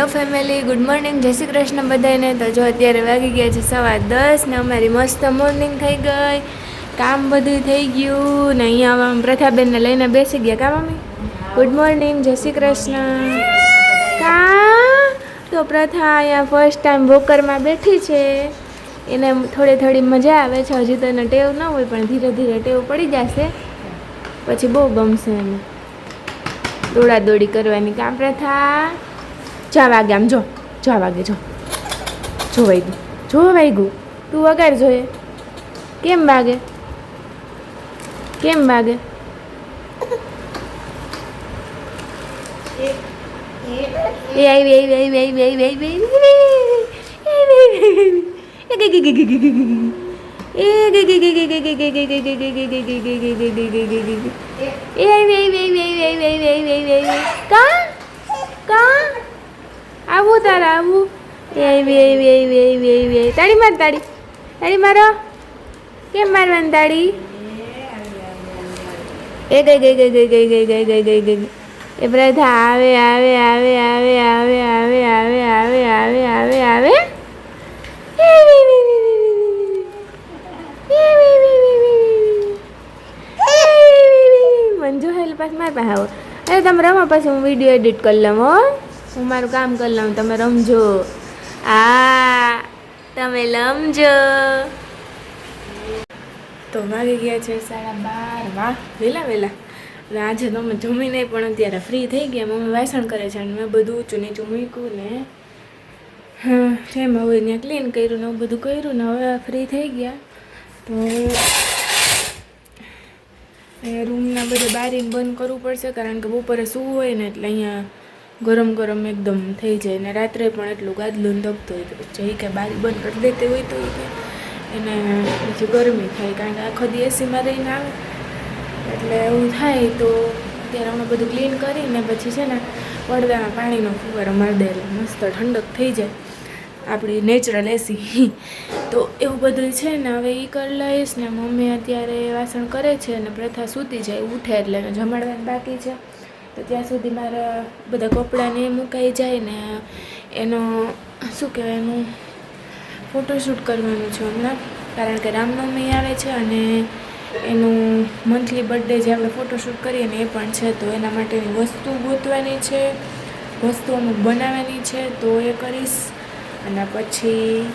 Hello family good morning જય શ્રી કૃષ્ણ બધાને. તો જો અત્યારે વાગી ગયા છે સવા દસ ને અમારી મસ્ત મોર્નિંગ થઈ ગઈ. કામ બધું થઈ ગયું ને અહીંયા પ્રથાબેનને લઈને બેસી ગયા કા મમ્મી? ગુડ મોર્નિંગ જય શ્રી કૃષ્ણ. કા? તો પ્રથા અહીંયા ફર્સ્ટ ટાઈમ વોકરમાં બેઠી છે. એને થોડી થોડી મજા આવે છે. હજી તો એને ટેવ ન હોય, પણ ધીરે ધીરે ટેવ પડી જશે. પછી બહુ ગમશે એને. દોડા દોડી કરવાની. કામ પ્રથા? જા વાગે આમ જો જા વાગે જો જો વાગ્યું જો વાગ્યું તું વગાડ જોઈએ કેમ વાગે કેમ વાગે એ આવી આવી આવી આવી આવી આવી એ આવી આવી આવી આવી આવી આવી આવી કા કા આવું તારે આવું એ આવી આવી આવી આવી આવી આવી તાળી માર તાળી તાળી મારો કેમ મારવાની તાળી એ ગઈ ગઈ ગઈ ગઈ ગઈ ગઈ ગઈ ગઈ ગઈ ગઈ એ પ્રથા આવે આવે આવે આવે આવે આવે આવે આવે આવે આવે આવે. મંજુ હેલ પાસ માર પાસે આવો અરે તમે રમો પછી હું વીડિયો એડિટ કરી લઉં હો હું મારું કામ કરી લઉં તમે રમજો. આ, તમે લમજો. તો વાગી ગયા છે સાડા બાર, વાહ વહેલા વહેલા અને આજે તો અમે જમી નહીં, પણ અત્યારે ફ્રી થઈ ગયા. મમ્મી વાસણ કરે છે અને મેં બધું ઊંચું નીચું મૂક્યું ને. હા, એમ હવે ત્યાં ક્લીન કર્યું ને બધું કર્યું ને હવે ફ્રી થઈ ગયા. તો રૂમના બધા બારીને બંધ કરવું પડશે, કારણ કે બપોરે શું હોય ને એટલે અહીંયા ગરમ ગરમ એકદમ થઈ જાય ને રાત્રે પણ એટલું ગાદલું દબતું હોય તો પછી કે બારી બંધ કરી દેતી હોય તો કે એને પછી ગરમી થાય કારણ કે આખો દી એસીમાં રહીને આવે. એટલે એવું થાય તો અત્યારે હમણાં બધું ક્લીન કરીને પછી છે ને પડદામાં પાણીનો ફુવારો મારી દે મસ્ત ઠંડક થઈ જાય. આપણી નેચરલ એસી તો એવું બધું છે ને હવે એ કરી લઈશ ને મમ્મી અત્યારે વાસણ કરે છે અને પ્રથા સૂતી જાય, ઉઠે એટલે જમાડવાનું બાકી છે. તો ત્યાં સુધી મારા બધા કપડાને મુકાઈ જાય ને એનો, શું કહેવાય, એનું ફોટોશૂટ કરવાનું છે હમણાં. કારણ કે રામનવમી આવે છે અને એનું મંથલી બર્થડે જે આપણે ફોટોશૂટ કરીએ ને એ પણ છે, તો એના માટેની વસ્તુ ગોતવાની છે, વસ્તુ અમુક બનાવવાની છે, તો એ કરીશ. અને પછી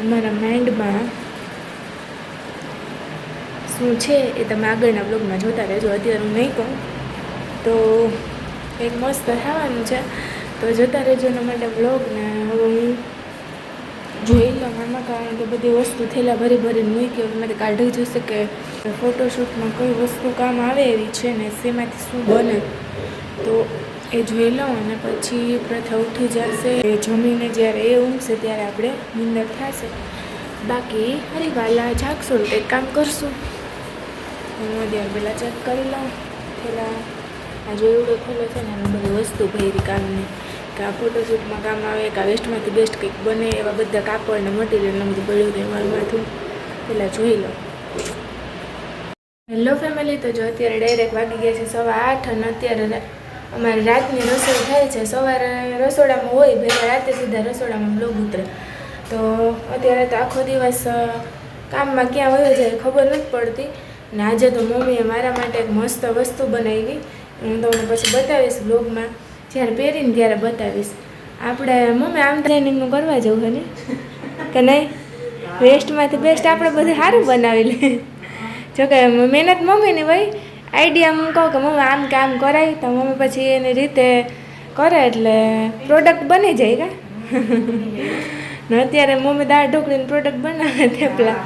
અમારા માઇન્ડમાં શું છે એ તમે આગળના બ્લોગમાં જોતા રહેજો. અત્યારે હું નહીં કહું. તો એક મસ્ત થવાનું છે. તો જોતા રહેજો એના માટે બ્લોગને હવે હું જોઈ લઉં આમાં, કારણ કે બધી વસ્તુ થેલા ભરી ભરીને મૂકી હવે મારે કાઢી જશે કે ફોટોશૂટમાં કઈ વસ્તુ કામ આવે એવી છે ને, શેમાંથી શું બને. તો એ જોઈ લઉં અને પછી પ્રથા ઉઠી જશે. જમીને જ્યારે એ ઊંઘશે ત્યારે આપણે નિંદર થશે. બાકી હરિવાલા, જાગશું કંઈક કામ કરશું. હું અત્યારે પહેલાં ચેક કરી લઉં. પેલા આ જો એવડો ખોલો છે ને એમાં બધી વસ્તુ ભરી કામની કે આ ફોટોશૂટમાં કામ આવે કે આ વેસ્ટમાંથી બેસ્ટ કંઈક બને એવા બધા કાપડ ને મટીરિયલ બધું પડ્યું હતું એમાં માથું પહેલાં જોઈ લો. હેલો ફેમિલી તો જો અત્યારે ડાયરેક્ટ વાગી ગયા છે સવા આઠ અને અત્યારે અમારે રાતની રસોઈ થાય છે. સવારે રસોડામાં હોય, ભેગા રાતે સીધા રસોડામાં લોગ ઉતરે. તો અત્યારે તો આખો દિવસ કામમાં ક્યાં વયો જાય ખબર નથી પડતી. ને આજે તો મમ્મીએ મારા માટે એક મસ્ત વસ્તુ બનાવી. હું તમને પછી બતાવીશ બ્લોગમાં જ્યારે પહેરીને ત્યારે બતાવીશ. આપણે મમ્મી આમ ટ્રેનિંગનું કરવા જવું છે ને? કે નહીં? વેસ્ટમાંથી બેસ્ટ આપણે બધું સારું બનાવી લે. જોકે મહેનત મમ્મીની હોય. આઈડિયા હું કહું કે મમ્મી આમ કે આમ કરાય, તો મમ્મી પછી એની રીતે કરે એટલે પ્રોડક્ટ બની જાય કા? ને અત્યારે મમ્મી દાળ ઢોકળીની પ્રોડક્ટ બનાવે થેપલા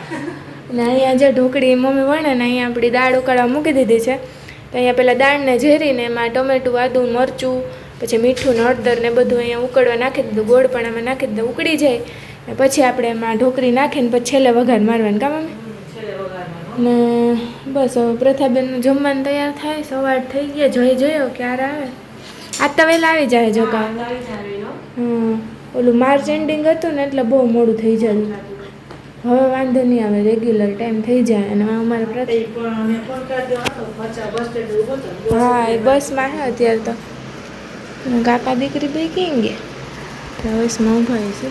ને અહીંયા જે ઢોકળી મમ્મી વણે ને અહીંયા આપણી દાળ ઉકાળવા મૂકી દીધી છે. તો અહીંયા પહેલાં દાળને ઝેરીને એમાં ટમેટું આદું મરચું પછી મીઠું હળદર ને બધું અહીંયા ઉકળવા નાખી દીધું. ગોળ પણ આમાં નાખી દીધું. ઉકળી જાય ને પછી આપણે એમાં ઢોકળી નાખીને પછી છેલ્લે વઘાર મારવાનું. કામ અમે ને બસ હવે પ્રથાબેનનું જમવાનું તૈયાર થાય. સવાર થઈ ગયા. જઈ જોયો. ક્યારે આવે? આ તો વહેલા આવી જાય જો કા હમ. ઓલું માર્ચ એન્ડિંગ હતું ને એટલે બહુ મોડું થઈ જતું હવે વાંધો નહીં આવે રેગ્યુલર ટાઈમ થઈ જાય અને અમારે હા એ બસમાં હે અત્યારે તો. કાકા દીકરી બે કેમ ગયા? બસમાં ઊભા છે.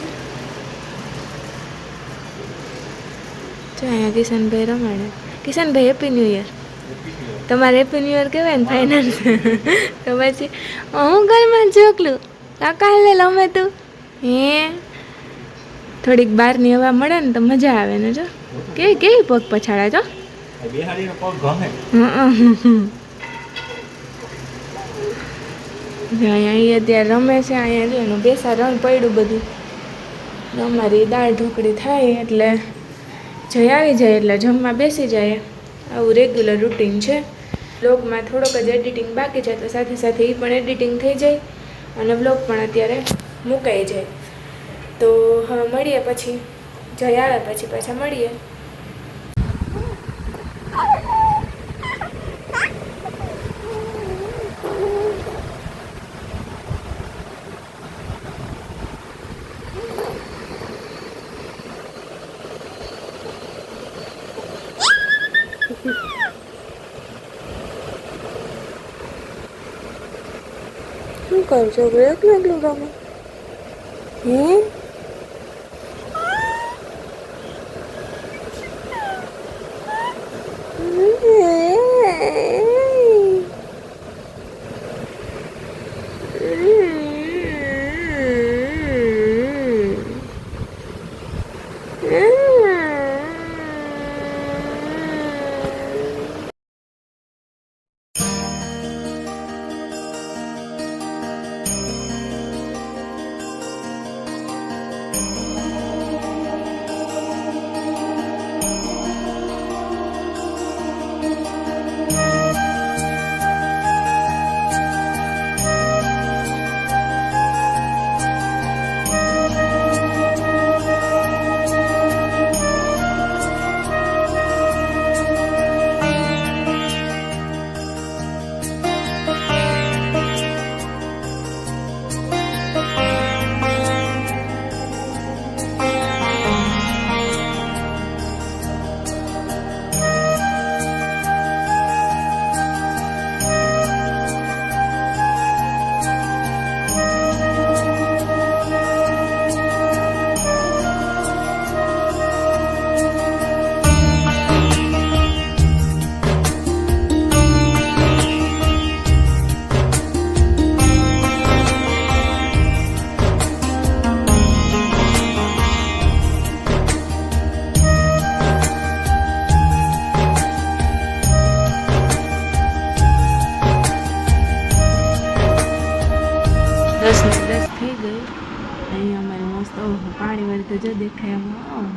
જો અહીંયા કિશનભાઈ રમાડે. કિશનભાઈ હેપી ન્યૂ યર તમારે હેપી ન્યૂ યર કહેવાય ને ફાઇનલ તો પછી હું ઘરમાં જોકલું કાકા હાલે લમે તું? હે? થોડીક બહારની હવા મળે ને તો મજા આવે ને જો. કે કેવી પગ પછાડા જો? અહીંયા અત્યારે રમે છે અહીંયા જો એનું બેસા રંગ પડ્યું બધું. અમારી દાળ ઢોકળી થાય એટલે જઈ આવી જાય એટલે જમવા બેસી જાય. આવું રેગ્યુલર રૂટીન છે. બ્લોગમાં થોડોક જ એડિટિંગ બાકી છે તો સાથે સાથે એ પણ એડિટિંગ થઈ જાય અને બ્લોગ પણ અત્યારે મુકાઈ જાય. તો, હા, મળીએ પછી. જઈ આવે પછી પાછા મળીએ. શું કરજો એકલું એકલું ગમે? હે? પાણી જો દેખાય આમાં.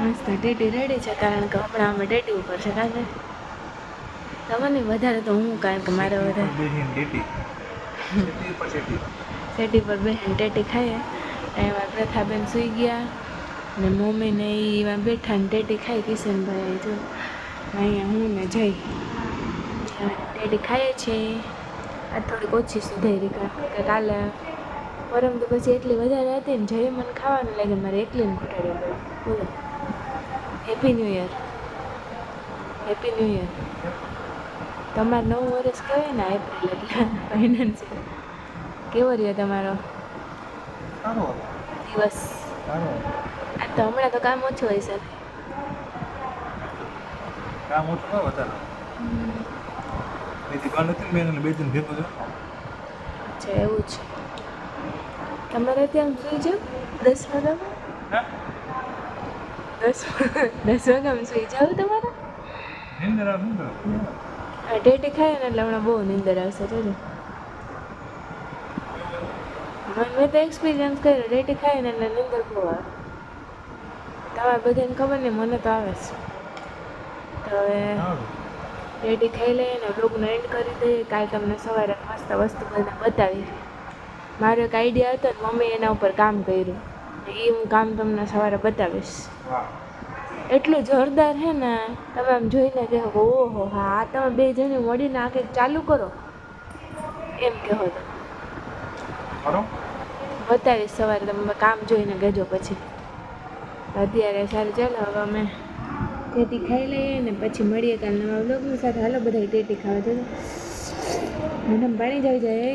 મસ્ત ટેટી રેડી છે કારણ કે હમણાં અમે ટેટી ઉપર છે કાંઈ તમને વધારે તો હું કારણ કે મારે વધારે ટેટી પર બેન ટેટી ખાઈએ એમાં પ્રથાબેન સૂઈ ગયા ને મમ્મીને એમાં બેઠા ને ટેટી ખાઈ કિશનભાઈ જો. અહીંયા હું ને જઈ ટેટી ખાઈએ છીએ. આ થોડીક ઓછી સુધારી કારણ કે કાલે પરમ તો પછી એટલી વધારે હતી ને જઈ મને ખાવાનું લાગે મારે એકલીને ઘટાડી પડ્યું બોલો. Happy new year happy new year તમારે નવું વર્ષ કહેવાય ને એપ્રિલ એટલે ફાઇનાન્સિયલ કેવો રહ્યો તમારો દિવસ? આ તો હમણાં તો કામ ઓછું હોય સર. કામ ઓછું ન વધારે. બે દિન ભેગું છે એવું છે. તમારે ત્યાં સુઈ જાઓ દસ વાગ્યામાં. દસ દસ વાગ્યામાં સુઈ જાવ તમારે. નિંદર હા ટેટી ખાય ને એટલે હમણાં બહુ નિંદર આવશે જોજો. મેં તો એક્સપિરિયન્સ કર્યો રેટી ખાય ને એટલે નિંદર બહુ આવે. તમારે બધાને ખબર ને મને તો આવે છે તો હવે રેડી ખાઈ લઈએ ને બ્લોગનો એન્ડ કરી દઈએ. કાલે તમને સવારે મસ્ત વસ્તુ બધા બતાવી મારો એક આઈડિયા હતો ને મમ્મીએ એના ઉપર કામ કર્યું. એ હું કામ તમને સવારે બતાવીશ. એટલું જોરદાર છે ને તમે આમ જોઈને કહો કે ઓહો હા આ તમે બે જણી મળીને આ કંઈક ચાલુ કરો. એમ કહો તો. બતાવીશ સવારે તમે કામ જોઈને ગજો પછી. અત્યારે સારું ચાલો હવે અમે ટેટી ખાઈ લઈએ ને પછી મળીએ કાલ નવા બ્લોગની સાથે. હાલો બધા ટેટી ખાવા જજો. મને પાણી જાય જાય